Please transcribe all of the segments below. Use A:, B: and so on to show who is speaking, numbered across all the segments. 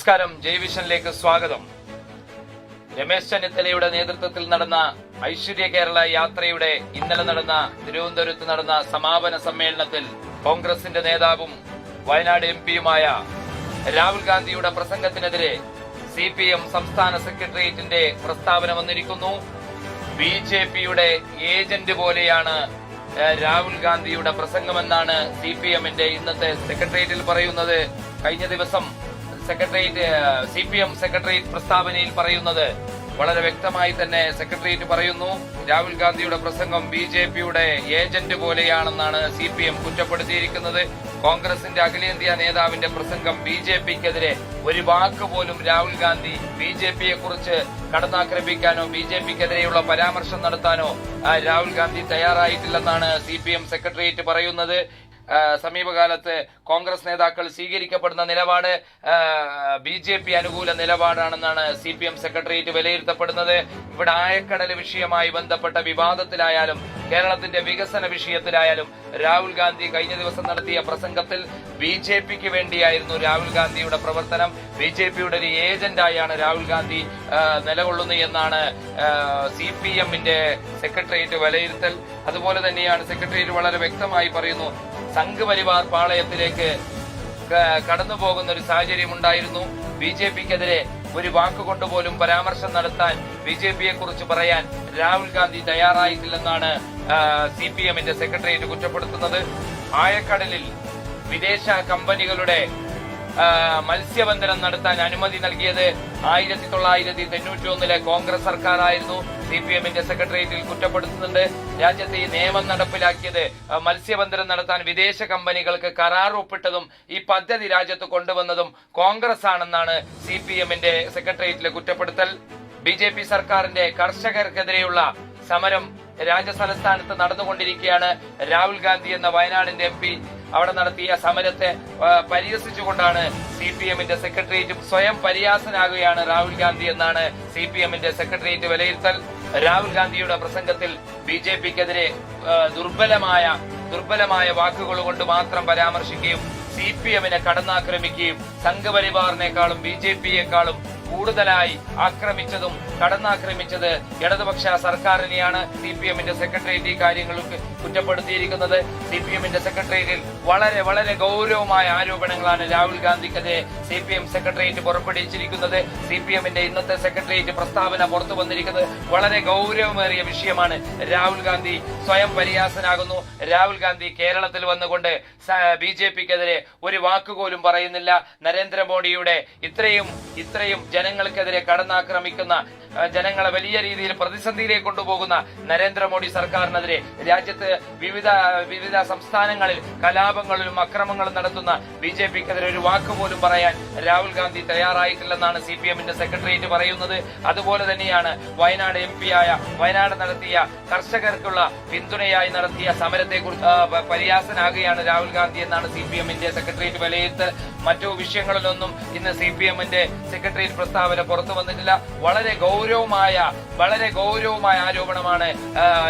A: നമസ്കാരം ജയവിഷനിലേക്ക് സ്വാഗതം രമേശ് ചെന്നിത്തലയുടെ നേതൃത്വത്തിൽ നടന്ന ഐശ്വര്യ കേരള യാത്രയുടെ ഇന്നലെ നടന്ന തിരുവനന്തപുരത്ത് നടന്ന സമാപന സമ്മേളനത്തിൽ കോൺഗ്രസിന്റെ നേതാവും വയനാട് എം പിയുമായ രാഹുൽ ഗാന്ധിയുടെ പ്രസംഗത്തിനെതിരെ സി പി എം സംസ്ഥാന സെക്രട്ടേറിയറ്റിന്റെ പ്രസ്താവന വന്നിരിക്കുന്നു ബി ജെ പിയുടെ ഏജന്റ് പോലെയാണ് രാഹുൽ ഗാന്ധിയുടെ പ്രസംഗമെന്നാണ് സി പി എമ്മിന്റെ ഇന്നത്തെ സെക്രട്ടേറിയറ്റിൽ പറയുന്നത് കഴിഞ്ഞ ദിവസം secretariat C P M secretariat പ്രസ്താവനയിൽ പറയുന്നത് വളരെ വ്യക്തമായി തന്നെ സെക്രട്ടേറിയറ്റ് പറയുന്നു രാഹുൽ ഗാന്ധിയുടെ പ്രസംഗം ബി ജെ പിയുടെ ഏജന്റ് പോലെയാണെന്നാണ് സി പി എം കുറ്റപ്പെടുത്തിയിരിക്കുന്നത് കോൺഗ്രസിന്റെ അഖിലേന്ത്യാ നേതാവിന്റെ പ്രസംഗം ബി ജെ പിക്കെതിരെ ഒരു വാക്ക് പോലും രാഹുൽ ഗാന്ധി ബി ജെ പിയെ കുറിച്ച് കടന്നാക്രമിക്കാനോ ബി ജെ പിക്കെതിരെയുള്ള പരാമർശം നടത്താനോ രാഹുൽ ഗാന്ധി തയ്യാറായിട്ടില്ലെന്നാണ് സി പി എം സെക്രട്ടേറിയറ്റ് പറയുന്നത് സമീപകാലത്ത് കോൺഗ്രസ് നേതാക്കൾ സ്വീകരിക്കപ്പെടുന്ന നിലപാട് ബി ജെ പി അനുകൂല നിലപാടാണെന്നാണ് സി പി എം സെക്രട്ടേറിയറ്റ് വിലയിരുത്തപ്പെടുന്നത് ഇവിടെ ആയക്കടൽ വിഷയമായി ബന്ധപ്പെട്ട വിവാദത്തിലായാലും കേരളത്തിന്റെ വികസന വിഷയത്തിലായാലും രാഹുൽ ഗാന്ധി കഴിഞ്ഞ ദിവസം നടത്തിയ പ്രസംഗത്തിൽ ബി ജെ പിക്ക് വേണ്ടിയായിരുന്നു രാഹുൽ ഗാന്ധിയുടെ പ്രവർത്തനം ബി ജെ പിയുടെ ഒരു ഏജന്റായാണ് രാഹുൽ ഗാന്ധി നിലകൊള്ളുന്നത് എന്നാണ് സി പി എമ്മിന്റെ സെക്രട്ടേറിയറ്റ് വിലയിരുത്തൽ അതുപോലെ തന്നെയാണ് സെക്രട്ടേറിയറ്റ് വളരെ വ്യക്തമായി പറയുന്നു സംഘപരിവാർ പാളയത്തിലേക്ക് കടന്നു പോകുന്ന ഒരു സാഹചര്യം ഉണ്ടായിരുന്നു ബി ജെ പിക്കെതിരെ ഒരു വാക്കുകൊണ്ടുപോലും പരാമർശം നടത്താൻ ബി ജെ പിയെ കുറിച്ച് പറയാൻ രാഹുൽ ഗാന്ധി തയ്യാറായിട്ടില്ലെന്നാണ് സി പി എമ്മിന്റെ സെക്രട്ടേറിയറ്റ് കുറ്റപ്പെടുത്തുന്നത് ആയക്കടലിൽ വിദേശ കമ്പനികളുടെ മത്സ്യബന്ധനം നടത്താൻ അനുമതി നൽകിയത് ആയിരത്തി തൊള്ളായിരത്തി തൊണ്ണൂറ്റി ഒന്നിലെ കോൺഗ്രസ് സർക്കാരായിരുന്നു സി പി എമ്മിന്റെ സെക്രട്ടേറിയറ്റിൽ കുറ്റപ്പെടുത്തുന്നുണ്ട് രാജ്യത്ത് ഈ നിയമം നടപ്പിലാക്കിയത് മത്സ്യബന്ധനം നടത്താൻ വിദേശ കമ്പനികൾക്ക് കരാർ ഒപ്പിട്ടതും ഈ പദ്ധതി രാജ്യത്ത് കൊണ്ടുവന്നതും കോൺഗ്രസ് ആണെന്നാണ് സി പി എമ്മിന്റെ സെക്രട്ടേറിയറ്റിലെ കുറ്റപ്പെടുത്തൽ ബി ജെ പി സർക്കാരിന്റെ കർഷകർക്കെതിരെയുള്ള സമരം രാജ്യസംസ്ഥാനത്ത് നടന്നുകൊണ്ടിരിക്കുകയാണ് രാഹുൽ ഗാന്ധി എന്ന വയനാടിന്റെ എം പി അവിടെ നടത്തിയ സമരത്തെ പരിഹസിച്ചുകൊണ്ടാണ് സി പി എമ്മിന്റെ സെക്രട്ടേറിയറ്റും സ്വയം പരിഹാസനാകുകയാണ് രാഹുൽ ഗാന്ധി എന്നാണ് സി പി എമ്മിന്റെ സെക്രട്ടേറിയറ്റ് വിലയിരുത്തൽ രാഹുൽ ഗാന്ധിയുടെ പ്രസംഗത്തിൽ ബി ജെ പിക്കെതിരെ ദുർബലമായ ദുർബലമായ വാക്കുകൾ കൊണ്ട് മാത്രം പരാമർശിക്കുകയും സി പി എമ്മിനെ കടന്നാക്രമിക്കുകയും സംഘപരിവാറിനേക്കാളും ബി ജെ പിയേക്കാളും കൂടുതലായി ആക്രമിച്ചതും കടന്നാക്രമിച്ചത് ഇടതുപക്ഷ സർക്കാരിനെയാണ് സി പി എമ്മിന്റെ സെക്രട്ടേറിയറ്റ് കാര്യങ്ങൾക്ക് കുറ്റപ്പെടുത്തിയിരിക്കുന്നത് സി പി എമ്മിന്റെ സെക്രട്ടേറിയറ്റിൽ വളരെ വളരെ ഗൗരവമായ ആരോപണങ്ങളാണ് രാഹുൽ ഗാന്ധിക്കെതിരെ സി പി എം സെക്രട്ടേറിയറ്റ് പുറപ്പെടുവിച്ചിരിക്കുന്നത് സി പി എമ്മിന്റെ ഇന്നത്തെ സെക്രട്ടേറിയറ്റ് പ്രസ്താവന പുറത്തു വന്നിരിക്കുന്നത് വളരെ ഗൗരവമേറിയ വിഷയമാണ് രാഹുൽ ഗാന്ധി സ്വയം പരിഹാസനാകുന്നു രാഹുൽ ഗാന്ധി കേരളത്തിൽ വന്നുകൊണ്ട് ബി ജെ പിക്കെതിരെ ഒരു വാക്കുപോലും പറയുന്നില്ല നരേന്ദ്രമോദിയുടെ ഇത്രയും ഇത്രയും ജനങ്ങൾക്കെതിരെ കടന്നാക്രമിക്കുന്ന ജനങ്ങളെ വലിയ രീതിയിൽ പ്രതിസന്ധിയിലേക്ക് കൊണ്ടുപോകുന്ന നരേന്ദ്രമോദി സർക്കാരിനെതിരെ രാജ്യത്ത് വിവിധ വിവിധ സംസ്ഥാനങ്ങളിൽ കലാപങ്ങളിലും അക്രമങ്ങളും നടത്തുന്ന ബി ജെ പിക്കെതിരെ ഒരു വാക്കുപോലും പറയാൻ രാഹുൽ ഗാന്ധി തയ്യാറായിട്ടില്ലെന്നാണ് സി പി എമ്മിന്റെ സെക്രട്ടേറിയറ്റ് പറയുന്നത് അതുപോലെ തന്നെയാണ് വയനാട് എം പിയായ വയനാട് നടത്തിയ കർഷകർക്കുള്ള പിന്തുണയായി നടത്തിയ സമരത്തെക്കുറിച്ച് പരിയാസനാകുകയാണ് രാഹുൽ ഗാന്ധി എന്നാണ് സി പി എമ്മിന്റെ സെക്രട്ടേറിയറ്റ് വിലയിരുത്തൽ മറ്റു വിഷയങ്ങളിലൊന്നും ഇന്ന് സി പി എമ്മിന്റെ സെക്രട്ടേറിയറ്റ് പ്രസ്താവന പുറത്തു വന്നിട്ടില്ല വളരെ ഗൗരവമായ വളരെ ഗൗരവമായ ആരോപണമാണ്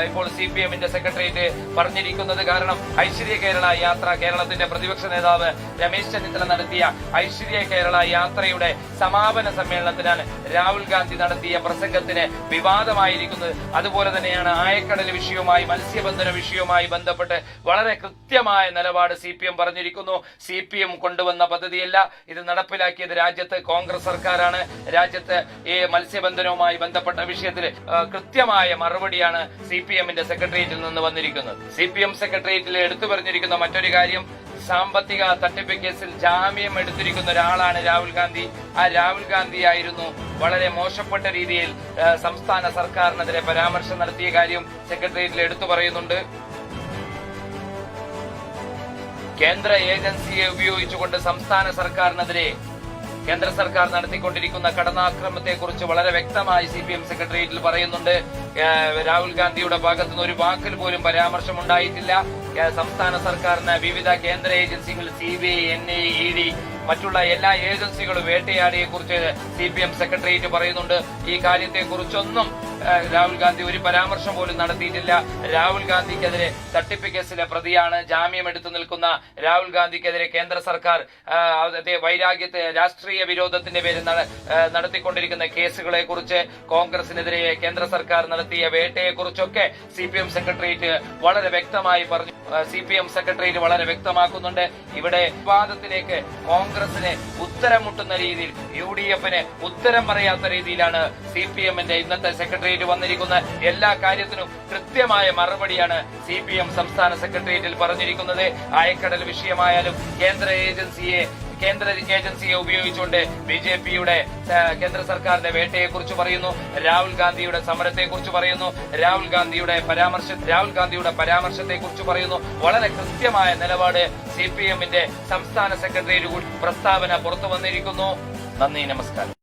A: ഇപ്പോൾ സി പി എമ്മിന്റെ സെക്രട്ടേറിയറ്റ് പറഞ്ഞിരിക്കുന്നത് കാരണം ഐശ്വര്യ കേരള യാത്ര കേരളത്തിന്റെ പ്രതിപക്ഷ നേതാവ് രമേശ് ചെന്നിത്തല നടത്തിയ ഐശ്വര്യ കേരള യാത്രയുടെ സമാപന സമ്മേളനത്തിലാണ് രാഹുൽ ഗാന്ധി നടത്തിയ പ്രസംഗത്തിന് വിവാദമായിരിക്കുന്നത് അതുപോലെ തന്നെയാണ് ആയക്കടൽ വിഷയവുമായി മത്സ്യബന്ധന വിഷയവുമായി ബന്ധപ്പെട്ട് വളരെ കൃത്യമായ നിലപാട് സി പി എം പറഞ്ഞിരിക്കുന്നു സി പി എം കൊണ്ടുവന്ന പദ്ധതിയല്ല ഇത് നടപ്പിലാക്കിയത് രാജ്യത്ത് കോൺഗ്രസ് സർക്കാരാണ് രാജ്യത്ത് ഈ മത്സ്യബന്ധനവുമായി ബന്ധപ്പെട്ട വിഷയത്തിൽ കൃത്യമായ മറുപടിയാണ് സി പി എമ്മിന്റെ സെക്രട്ടേറിയറ്റിൽ നിന്ന് വന്നിരിക്കുന്നത് സി പി എം സെക്രട്ടേറിയറ്റിൽ എടുത്തു പറഞ്ഞിരിക്കുന്ന മറ്റൊരു കാര്യം സാമ്പത്തിക തട്ടിപ്പ് കേസിൽ ജാമ്യം എടുത്തിരിക്കുന്ന ഒരാളാണ് രാഹുൽ ഗാന്ധി ആ രാഹുൽ ഗാന്ധി ആയിരുന്നു വളരെ മോശപ്പെട്ട രീതിയിൽ സംസ്ഥാന സർക്കാരിനെതിരെ പരാമർശം നടത്തിയ കാര്യം സെക്രട്ടേറിയറ്റിൽ എടുത്തു പറയുന്നുണ്ട് കേന്ദ്ര ഏജൻസിയെ ഉപയോഗിച്ചുകൊണ്ട് സംസ്ഥാന സർക്കാരിനെതിരെ കേന്ദ്ര സർക്കാർ നടത്തിക്കൊണ്ടിരിക്കുന്ന കടന്നാക്രമത്തെക്കുറിച്ച് വളരെ വ്യക്തമായി സി പി എം സെക്രട്ടേറിയറ്റിൽ പറയുന്നുണ്ട് രാഹുൽ ഗാന്ധിയുടെ ഭാഗത്തുനിന്ന് ഒരു വാക്കിൽ പോലും പരാമർശം ഉണ്ടായിട്ടില്ല സംസ്ഥാന സർക്കാരിന് വിവിധ കേന്ദ്ര ഏജൻസികൾ C B I N I E D മറ്റുള്ള എല്ലാ ഏജൻസികളും കുറിച്ച് സി പി എം സെക്രട്ടേറിയറ്റ് പറയുന്നുണ്ട് ഈ കാര്യത്തെക്കുറിച്ചൊന്നും രാഹുൽ ഗാന്ധി ഒരു പരാമർശം പോലും നടത്തിയിട്ടില്ല രാഹുൽ ഗാന്ധിക്കെതിരെ തട്ടിപ്പ് കേസിലെ പ്രതിയാണ് ജാമ്യം എടുത്തു നിൽക്കുന്ന രാഹുൽ ഗാന്ധിക്കെതിരെ കേന്ദ്ര സർക്കാർ വൈരാഗ്യത്തെ രാഷ്ട്രീയ വിരോധത്തിന്റെ പേരിൽ നടത്തിക്കൊണ്ടിരിക്കുന്ന കേസുകളെ കുറിച്ച് കോൺഗ്രസിനെതിരെ കേന്ദ്ര സർക്കാർ നടത്തിയ വേട്ടയെക്കുറിച്ചൊക്കെ സി പി എം സെക്രട്ടേറിയറ്റ് വളരെ വ്യക്തമായി പറഞ്ഞു സി പി എം സെക്രട്ടേറിയറ്റ് വളരെ വ്യക്തമാക്കുന്നുണ്ട് ഇവിടെ വിവാദത്തിലേക്ക് കോൺഗ്രസ് കോൺഗ്രസിന് ഉത്തരം മുട്ടുന്ന രീതിയിൽ യു ഡി എഫിന് ഉത്തരം പറയാത്ത രീതിയിലാണ് സി പി എമ്മിന്റെ ഇന്നത്തെ സെക്രട്ടേറിയറ്റ് വന്നിരിക്കുന്ന എല്ലാ കാര്യത്തിനും കൃത്യമായ മറുപടിയാണ് സി പി എം സംസ്ഥാന സെക്രട്ടേറിയറ്റിൽ പറഞ്ഞിരിക്കുന്നത് അയക്കടൽ വിഷയമായാലും കേന്ദ്ര ഏജൻസിയെ കേന്ദ്ര ഏജൻസിയെ ഉപയോഗിച്ചുകൊണ്ട് ബി ജെ പിയുടെ കേന്ദ്ര സർക്കാരിന്റെ വേട്ടയെക്കുറിച്ച് പറയുന്നു രാഹുൽ ഗാന്ധിയുടെ സമരത്തെക്കുറിച്ച് പറയുന്നു രാഹുൽ ഗാന്ധിയുടെ പരാമർശ രാഹുൽ ഗാന്ധിയുടെ പരാമർശത്തെക്കുറിച്ച് പറയുന്നു വളരെ കൃത്യമായ നിലപാട് സി പി എമ്മിന്റെ സംസ്ഥാന സെക്രട്ടറി പ്രസ്താവന പുറത്തു വന്നിരിക്കുന്നു നന്ദി നമസ്കാരം